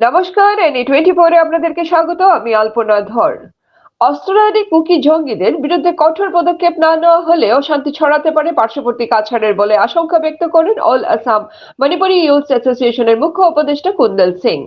নমস্কার any twenty ফোরে আপনাদেরকে স্বাগত, আমি আলপনা ধর। অস্ত্রধারী কুকি জঙ্গিদের বিরুদ্ধে কঠোর পদক্ষেপ না নেওয়া হলে অশান্তি ছড়াতে পারে পার্শ্ববর্তী কাছাড়ের বলে আশঙ্কা ব্যক্ত করেন অল আসাম মণিপুরি ইউথ অ্যাসোসিয়েশনের মুখ্য উপদেষ্টা কুন্দল সিং।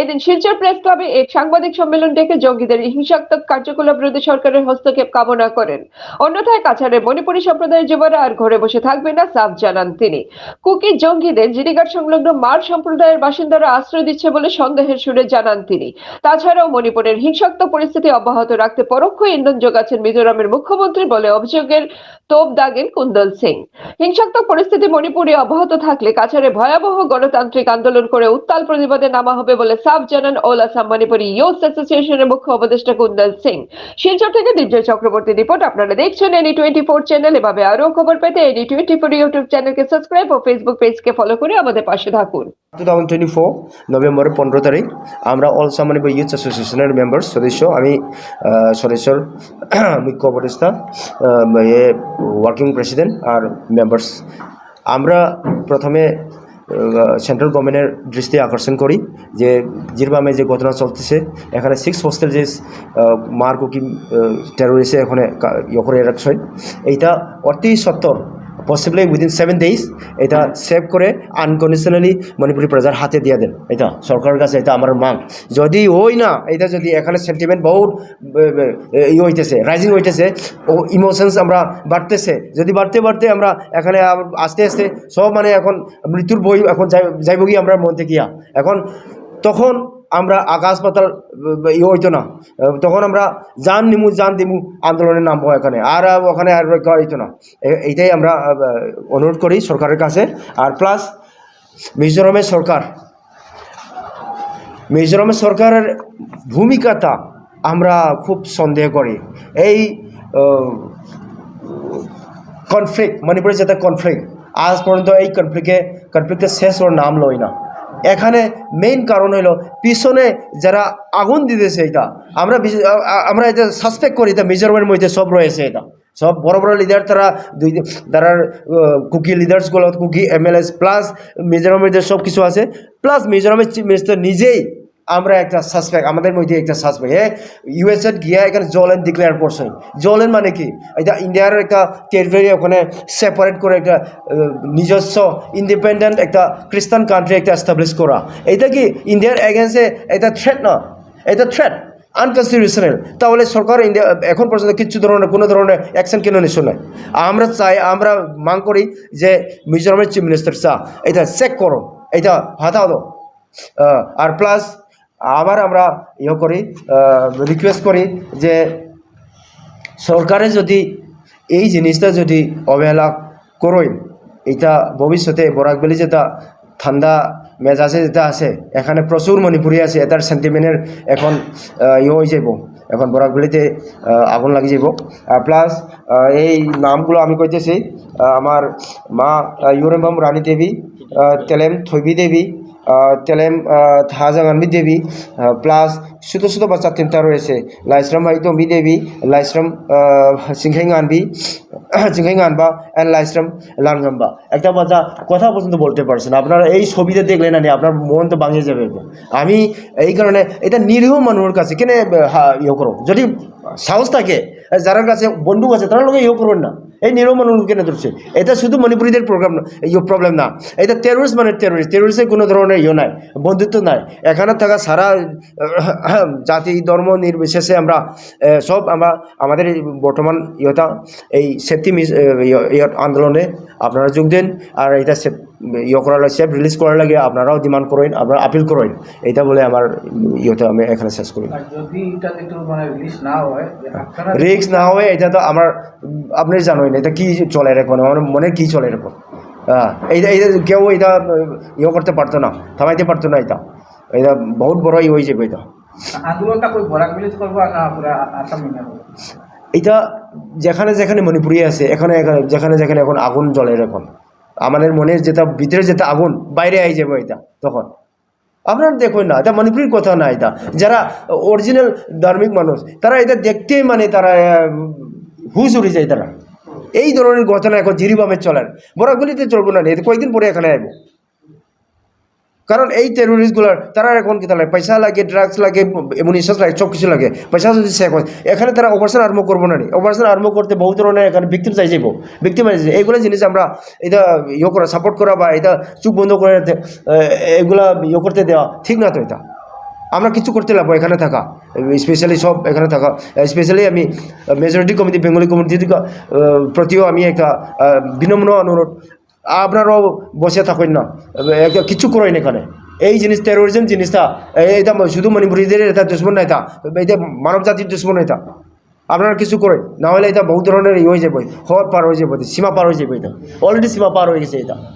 এদিন শিলচর প্রেস ক্লাবে এক সাংবাদিক সম্মেলন ডেকে জঙ্গিদের হিংসাত্মক কার্যকলাপ বিরুদ্ধে সরকারের হস্তক্ষেপ কামনা করেন। অন্যথায় কাছাড়ের মণিপুরী সম্প্রদায়ের যুবরা আর ঘরে বসে থাকবে না সাফ জানান তিনি। কুকি জঙ্গিদের জিরিঘাট সংলগ্ন মার সম্প্রদায়ের বাসিন্দারা আশ্রয় দিচ্ছে বলে সন্দেহের সুরে জানান তিনি। তাছাড়াও মণিপুরের হিংসাত্মক পরিস্থিতি অব্যাহত রাখতে পরোক্ষ ইন্ধন যোগাচ্ছেন মিজোরামের মুখ্যমন্ত্রী বলে অভিযোগের তোপ দাগেন কুন্দল সিং। হিংসাত্মক পরিস্থিতি মণিপুরে অব্যাহত থাকলে কাছাড়ে ভয়াবহ গণতান্ত্রিক আন্দোলন করে উত্তাল প্রতিবাদে নামা হবে বলে সাফ জানান ওল আসাম মণিপুরী ইউথ অ্যাসোসিয়েশনের মুখ্য উপদেষ্টা কুন্দল সিং। শিলচর থেকে দিব্যজয় চক্রবর্তী রিপোর্ট আপনারা দেখছেন এনি টোয়েন্টি ফোর চ্যানেল এভাবে আরও খবর পেতে এনি টোয়েন্টি ফোর ইউটিউব চ্যানেলকে সাবস্ক্রাইব ও ফেসবুক পেজকে ফলো করে আমাদের পাশে থাকুন। টু থাউজেন্ড টোয়েন্টি ফোর নভেম্বরের পনেরো তারিখ, আমরা অল সামানিব ইউথ অ্যাসোসিয়েশনের মেম্বার সদস্য, আমি সদস্যর মুখ্য উপদেষ্টা ওয়ার্কিং প্রেসিডেন্ট আর মেম্বার্স। আমরা প্রথমে সেন্ট্রাল গভর্নমেন্টের দৃষ্টি আকর্ষণ করি যে জিরবামে যে ঘটনা চলতেছে, এখানে সিক্স হোস্টেল যে মার কুকি টেরোরিস্টে এখানে ইয়ে করে রাখছে। এইটা অতি সত্তর পসিবলি উইদিন সেভেন ডেইজ এটা সেভ করে আনকন্ডিশনালি মণিপুরি প্রজার হাতে দিয়ে দেন। এটা সরকারের কাছে, এটা আমার মাং যদি ওই না, এটা যদি এখানে সেন্টিমেন্ট বহুত ই হইতেছে রাইজিং হইতেছে, ও ইমোশনস আমরা বাড়তেছে। যদি বাড়তে বাড়তে আমরা এখানে আস্তে আস্তে সব মানে এখন মৃত্যুর বই এখন যাই, যাইব কি আমরা মধ্যে গিয়া এখন তখন আমরা আকাশ পাতাল ইয়ে হইতো না। তখন আমরা জান নিমু জান দিমু আন্দোলনে নামবো এখানে। আর ওখানে আর রক্ষা হইতো না। এইটাই আমরা অনুরোধ করি সরকারের কাছে। আর প্লাস মিজোরামের সরকার, মিজোরামের সরকারের ভূমিকাটা আমরা খুব সন্দেহ করি। এই কনফ্লিক্ট মণিপুরের যেটা কনফ্লিক্ট আজ পর্যন্ত এই কনফ্লিক্টে কনফ্লিক্টের শেষ ওর নাম লই না। এখানে মেইন কারণ হইল পিছনে যারা আগুন দিতেছে এটা, আমরা আমরা এটা সাসপেক্ট করি, এটা মিজোরামের মধ্যে সব রয়েছে এটা। সব বড় বড় লিডার তারা দুই তারা Kuki লিডার্সগুলো Kuki M L S plus মিজোরামের সব কিছু আছে। প্লাস মিজোরামের মিনিস্টার নিজেই আমরা একটা সাসপেক্ট আমাদের মধ্যে একটা সাসপেক্ট হ্যাঁ? ইউএসএ গিয়া এখানে জলেন ডিক্লেয়ার করছেন। জলেন মানে কি? এটা ইন্ডিয়ার একটা টেরিটরি ওখানে সেপারেট করে একটা নিজস্ব ইন্ডিপেন্ডেন্ট একটা খ্রিস্টান কান্ট্রি একটা এস্টাবলিশ করা। এটা কি ইন্ডিয়ার এগেন্সে এটা থ্রেট না? এটা থ্রেট আনকনস্টিটিউশনাল তাহলে সরকার ইন্ডিয়া, এখন পর্যন্ত কিছু ধরনের, কোনো ধরনের অ্যাকশন কেন নিচ্ছে না? আমরা চাই, আমরা মাং করি যে মিজোরামের চিফ মিনিস্টার চা, এটা চেক করো, এটা হাতাও আর প্লাস আবার আমরা ইয়ে করি রিকোয়েস্ট করি যে সরকারে যদি এই জিনিসটা যদি অবহেলা করই এটা ভবিষ্যতে বরাকবেলি যেটা ঠান্ডা মেজাজে যেটা আছে, এখানে প্রচুর মণিপুরি আছে, এটার সেন্টিমেন্টের এখন ইয়ে হয়ে যাব এখন বরাকবেলিতে আগুন লাগি যাব প্লাস এই নামগুলো আমি কইতেছি আমার মা ইউরেম্বাম রানী দেবী তেলেম থৈবী দেবী তেলেম থাজাঙ্গানবি দেবী প্লাস ছোটো ছোটো বাচ্চা তিনটা রয়েছে। লাইশ্রম হাইতমি দেবী লাইশ্রম সিংহাই গানবি সিংহাই গানবা অ্যান্ড লাইশ্রম লানগাম্বা একটা বাচ্চা কথা পর্যন্ত বলতে পারছে না। আপনারা এই ছবিতে দেখলে না আপনার মন তো ভাঙিয়ে যাবে আমি এই কারণে এটা নিরীহ মানুষের কাছে কেনে ইয়ে করো, যদি সাহস থাকে যারা কাছে বন্দুক আছে, তারা লোকে ইয়ে করবেন না। এই নিরীহ মানুষ কেনে ধরছে? এটা শুধু মণিপুরীদের প্রোগ্রাম ইয়ে প্রবলেম না। এটা টেরোরিস্ট মানে টেরোরিস্ট টেরোরিস্টের কোনো ধরনের ইয়ে নাই, বন্ধুত্ব নাই। এখানে থাকা সারা, জাতি, ধর্ম নির্বিশেষে আমরা সব আমরা, আমাদের বর্তমান ইয়েটা, এই সেফটি মিস ইয়ে আন্দোলনে আপনারা যোগ দেন, আর এটা ইয়ে করার লাগে সেফ রিলিজ করার লাগে আপনারাও ডিমান্ড করেন আপনারা আপিল করেন। এটা বলে আমার ইয়েটা আমি এখানে শেষ করি। একটু মানে হয় রিক্স না হয় এটা তো আমার আপনি জানোই না এটা কি চলে এখন আমার মনে কি চলে এখন হ্যাঁ এইটা এইটা কেউ এটা ইয়ে করতে পারতো না থামাইতে পারতো না এটা। এটা বহুত বড় ই হয়ে যাবে এটা। এটা যেখানে যেখানে মণিপুরি আছে এখানে এখানে যেখানে যেখানে এখন আগুন জ্বলে এখন আমাদের মনের যেটা ভিতরে যেটা আগুন, বাইরে আই যাবে এটা, তখন। আপনার দেখুন না, এটা মণিপুরের কথা না এটা। যারা অরিজিনাল ধার্মিক মানুষ, তারা এটা দেখতেই মানে তারা হুস উড়ে যায় তারা। এই ধরনের ঘটনা এখন জিরিবামে চলেন বরাকগুলিতে চলবো না কয়েকদিন পরে এখানে আসব। কারণ এই টেরোরিস্টগুলার তারা এখন কি লাগে? পয়সা লাগে ড্রাগস লাগে এমুনিশন লাগে সব কিছু লাগে। পয়সা যদি শেষ হয় এখানে তারা অপারেশন আরম্ভ করব না অপারেশন আরম্ভ করতে বহু ধরনের এখানে ভিক্টিম চাই যাব ভিক্টিম এইগুলো জিনিস আমরা এটা ইয়ে করা সাপোর্ট করা বা এটা চুপ বন্ধ করে এগুলা ইয়ে করতে দেওয়া ঠিক না তো এটা। আমরা কিছু করতে লাগবো এখানে থাকা। স্পেশালি সব এখানে থাকা। স্পেশালি আমি মেজরিটি কমিটি বেঙ্গলি আহ, প্রতিও আমি একটা বিনম্র অনুরোধ আপনারাও বসে থাকেন না। কিছু করেন এখানে। এই জিনিস টেরোরিজম জিনিসটা এইটা শুধু মণিপুরীদের এটা দুশ্মন নাই এটা মানব জাতির দুশ্মন এটা। আপনারা কিছু করেন, না হলে এটা বহু ধরনের ইয়ে হয়ে যাবে হওয়ার পার হয়ে যাবে, সীমা পার হয়ে যাবে এটা। অলরেডি সীমা পার হয়ে গেছে এটা।